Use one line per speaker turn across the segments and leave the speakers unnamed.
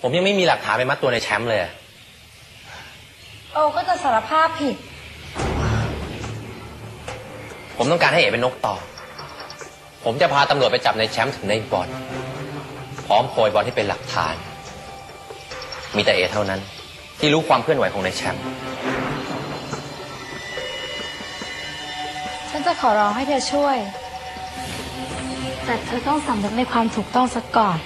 ผมยังไม่มีหลักฐานไปมัดตัวในแชมป์เลยอะ
โอก็จะสารภาพผิด
ผมต้องการให้เอ๋เป็นนกต่อ ผมจะพาตำรวจไปจับในแชมป์ถึงในบอลพร้อมโพยบอลที่เป็นหลักฐาน มีแต่เอ๋เท่านั้น ที่รู้ความเคลื่อนไหวของในแชมป์
ฉันจะขอร้องให้เธอช่วย แต่เธอต้องสำนึกในความถูกต้องสักก่อน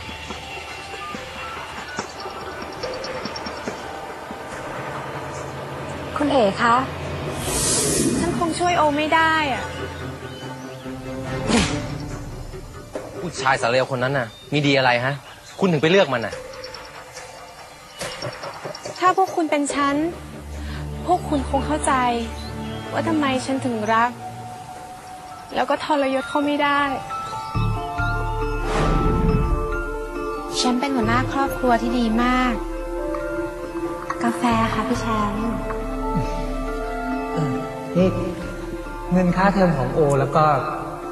คุณเอ๋คะฉันคงช่วยโอไม่ได้อะ
ผู้ชายสารเลวคนนั้นน่ะ มีดีอะไรฮะ คุณถึงไปเลือกมันน่ะ
ถ้าพวกคุณเป็นฉัน พวกคุณคงเข้าใจ ว่าทำไมฉันถึงรัก แล้วก็ทรยศเขาไม่ได้ ฉันเป็นหัวหน้าครอบครัวที่ดีมาก กาแฟค่ะพี่แชมป์
นี่เงินค่าเทอมของโอ แล้วก็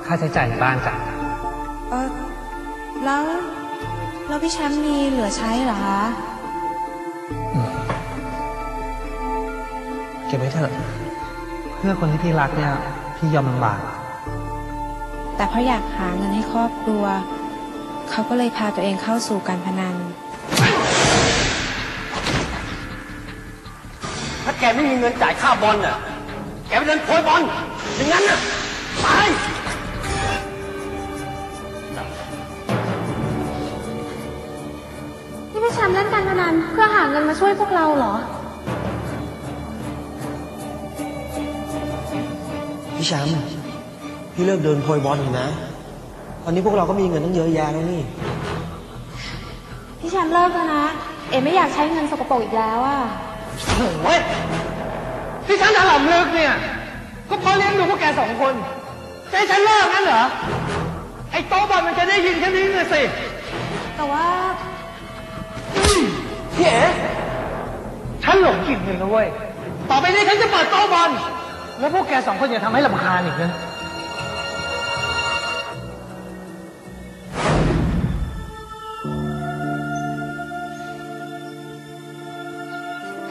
ค่าใช้จ่ายในบ้านจ้ะ
เออแล้วแล้วพี่แชมป์มีเหลือใช้เหรอคะ
เก็บไว้เถอะ เพื่อคนที่พี่รักเนี่ย พี่ยอมลำบาก
แต่เพราะอยากหาเงินให้ครอบครัว เขาก็เลยพาตัวเองเข้าสู่การพนัน
ถ้าแกไม่มีเงินจ่ายค่าบอลน่ะ แกไปเดินโพยบอลอย่างนั้นน่ะตาย
นี่พี่แชมป์เล่นการพนันเพื่อหาเงินมาช่วยพวกเราเหรอ
พี่แชมป์พี่เลิกเดินโพยบอลเถอะนะ ตอนนี้พวกเราก็มีเงินตั้งเยอะแยะแล้วนี่
พี่แชมป์เลิกแล้วนะ เอ๋ไม่อยากใช้เงินสกปรกอีกแล้วอะ
โอ้ย ที่ฉันถล่มลึกเนี่ย ก็เพราะเลี้ยงดูพวกแกสองคนจะให้ฉันเลิกงั้นเหรอ ไอ้โต๊ะบอลมันจะได้ยินแค่นี้เลยสิ
แต่ว่า
พี่เอ๋ฉันหลงกลิ่นเงินแล้วเว้ย ต่อไปนี้ฉันจะเปิดโต๊ะบอล แล้วพวกแกสองคนอย่าทำให้ลำคาญอีกนะ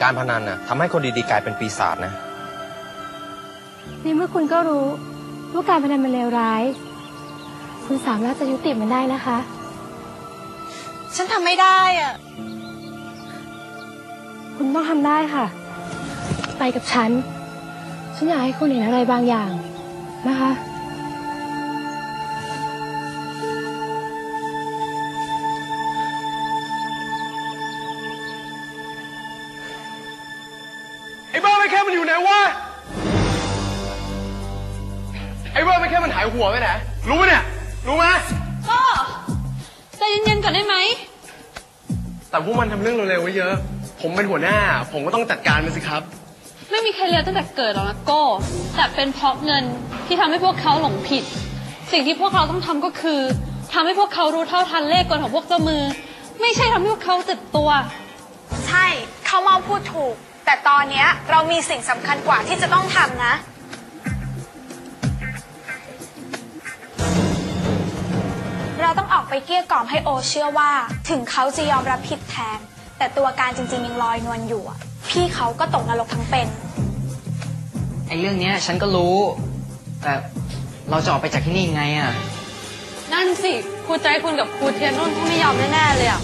การพนันน่ะทำให้คนดีๆกลายเป็นปีศาจนะ
ในเมื่อคุณก็รู้ว่าการพนันมันเลวร้าย คุณสามารถจะยุติมันได้นะคะ
ฉันทำไม่ได้อะ
คุณต้องทำได้ค่ะ ไปกับฉัน ฉันอยากให้คุณเห็นอะไรบางอย่างนะคะ
ไอ้บ้าไม่แค่มันหายหัวไปไหนรู้ไหมเนี่ยรู้ไหม
พ่อใจเย็นๆก่อนได้ไหม
แต่พวกมันทำเรื่องเร็วๆไว้เยอะ ผมเป็นหัวหน้า ผมก็ต้องจัดการมันสิครับ
ไม่มีใครเลวตั้งแต่เกิดหรอกนะโก้ แต่เป็นเพราะเงินที่ทำให้พวกเขาหลงผิด สิ่งที่พวกเราต้องทำก็คือทำให้พวกเขารู้เท่าทันเลขกลของพวกเจ้ามือ ไม่ใช่ทำให้พวกเขาเจ็บตัว
ใช่ เขามองพูดถูก แต่ตอนเนี้ยเรามีสิ่งสำคัญกว่าที่จะต้องทำนะ เราต้องออกไปเกลี้ยกล่อมให้โอเชื่อว่า ถึงเขาจะยอมรับผิดแทน แต่ตัวการจริง ๆ ยังลอยนวลอยู่อะพี่เขาก็ตกนรกทั้งเป็น
ไอ้เรื่องเนี้ยฉันก็รู้ แต่เราจะออกไปจากที่นี่ยังไงอะ
นั่นสิครูใจคุณกับครูเทียนนุ่นต้องไม่ยอมแน่ๆเลยอะ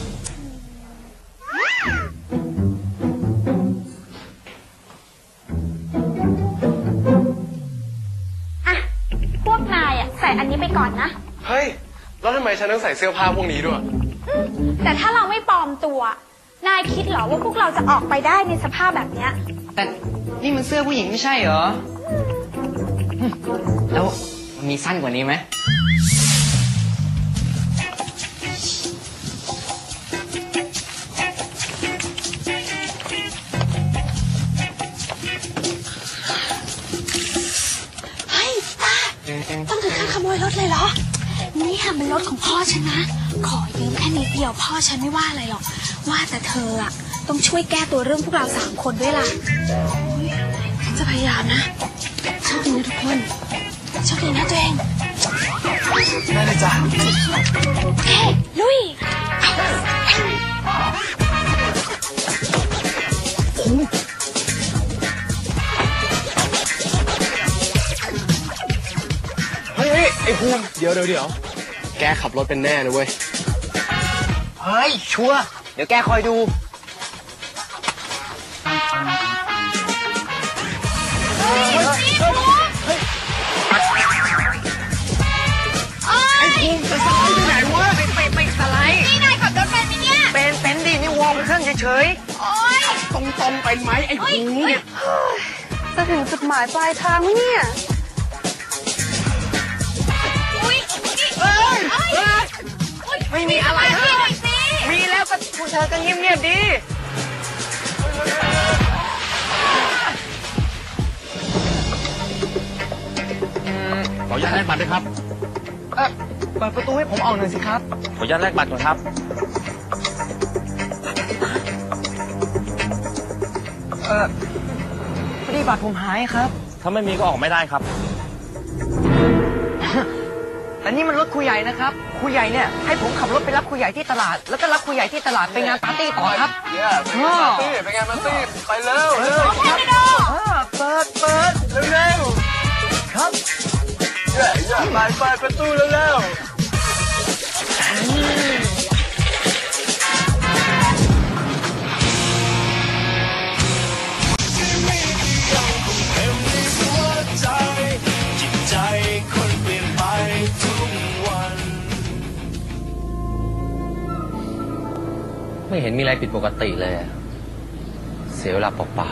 อะ พวกนายอะใส่อันนี้ไปก่อนนะ
เฮ้ย แล้วทำไมฉันต้องใส่เสื้อผ้าพวกนี้ด้วย
แต่ถ้าเราไม่ปลอมตัว นายคิดเหรอว่าพวกเราจะออกไปได้ในสภาพแบบเนี้ย
แต่นี่มันเสื้อผู้หญิงไม่ใช่เหรอหึแล้วมันมีสั้นกว่านี้ไหม
เฮ้ยตาต้องถึงขั้นขโมยรถเลยเหรอ เนี่เป็นรถของพ่อฉันนะ ขอยืมแค่นิดเดียวพ่อฉันไม่ว่าอะไรหรอก ว่าแต่เธออะต้องช่วยแก้ตัวเรื่องพวกเราสามคนด้วยล่ะฉันจะพยายามนะโชคดีนะทุกคนโชคดีนะตัวเอง
ได้เลยจ้ะ
โอเคลุยเฮ้ยเย
ไอ้ภูมิเดี๋ยวเดี๋ยวเดี๋ยว แกขับรถเป็นแน่นะเว้ย
เฮ้ย ชัวร์เดี๋ยวแกคอยดู
ไอ้ภูมิจะสไลด์ไปไหนวะ
ไม่ไม่สไลด์
นี่นายขับรถเป็นไหมเนี่ย
เป็นเป็นดินี่วอร์มเครื่องเฉย
โอ๊ย
ตรงตรงๆเป็นไหมไอ้ภูมิ
จะถึงจุดหมายปลายทางไหมเนี่ย
ไม่มีอะไร
มา
ฮะ
หน่อยสิ
มีแล้วก็พวกเธอก็เงียบๆดี
ขออนุญาตแลกบัตรด้วยครับ
เออเปิดประตูให้ผมออกหน่อยสิครับ
ขออนุญาตแลกบัตรก่อนครับ
เออพอดีบัตรผมหายครับ
ถ้าไม่มีก็ออกไม่ได้ครับ
แต่นี่มันรถครูใหญ่นะครับ ครูใหญ่เนี่ยให้ผมขับรถไปรับครูใหญ่ที่ตลาด แล้วก็รับครูใหญ่ที่ตลาดไปงานปาร์ตี้ต่อครับ
เย้เป็นไงมาตี้เป็นไงมาตี้ไปเร็วเร็ว
แค่กระโดด
อ่าเปิดเปิด
เร็ว
ครับ
เย้เย้ไปไปประตูเร็ว
ไม่เห็นมีอะไรผิดปกติเลยอะเสียเวลาเปล่า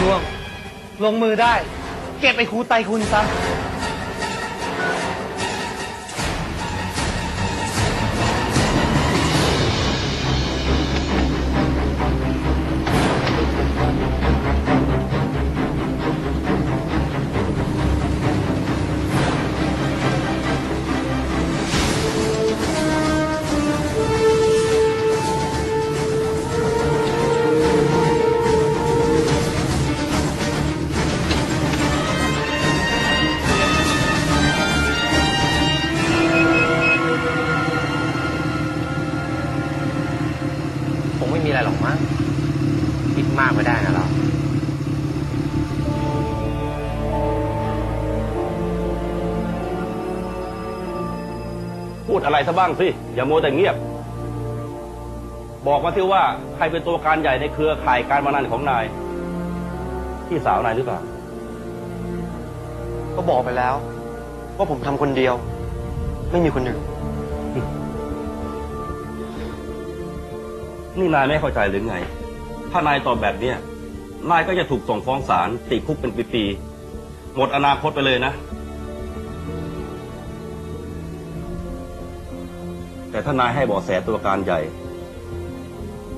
ดวงลงมือได้ เก็บไอ้ครูไตคุณซะ
ด
อะไรซะบ้างสิ อย่าโมวแต่เงียบ บอกมาที่ว่าใครเป็นตัวการใหญ่ในเครือข่ายการพนันของนาย พี่สาวนายหรือเปล่า
ก็บอกไปแล้ว ว่าผมทำคนเดียว ไม่มีคนอื่น
นี่นายไม่เข้าใจหรือไง ถ้านายตอบแบบเนี้ยนายก็จะถูกส่งฟ้องศาลติดคุกเป็นปีๆ หมดอนาคตไปเลยนะ แต่ถ้านายให้เบาะแสตัวการใหญ่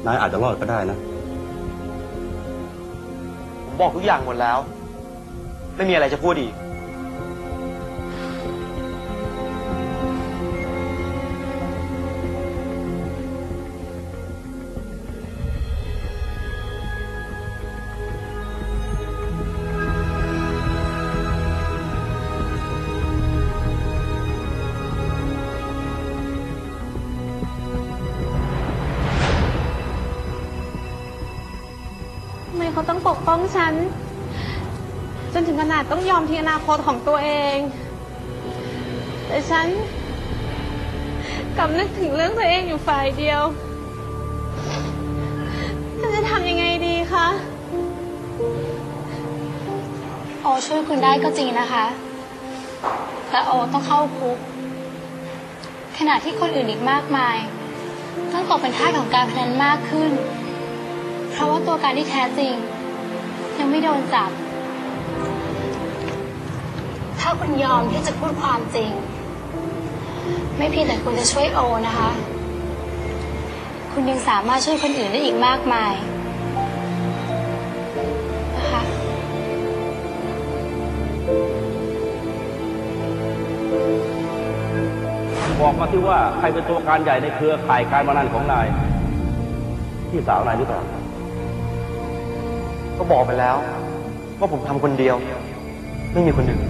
นายอาจจะรอดก็ได้นะ
ผมบอกทุกอย่างหมดแล้ว ไม่มีอะไรจะพูดอีก
ต้องปกป้องฉัน จนถึงขนาดต้องยอมทิ้งอนาคตของตัวเอง แต่ฉันกลับนึกถึงเรื่องตัวเองอยู่ฝ่ายเดียวฉันจะทำยังไงดีคะ
โอช่วยคุณได้ก็จริงนะคะ แต่โอต้องเข้าคุก ขณะที่คนอื่นอีกมากมาย ต้องตกเป็นทาสของการพนันมากขึ้น เพราะว่าตัวการที่แท้จริง ยังไม่โดนจับ ถ้าคุณยอมที่จะพูดความจริง ไม่เพียงแต่คุณจะช่วยโอนะคะ คุณยังสามารถช่วยคนอื่นได้อีกมากมายนะคะ
บอกมาที่ว่าใครเป็นตัวการใหญ่ในเครือข่ายการพนันของนาย พี่สาวนายหรือเปล่า
ก็บอกไปแล้ว ว่าผมทำคนเดียว ไม่มีคนอื่น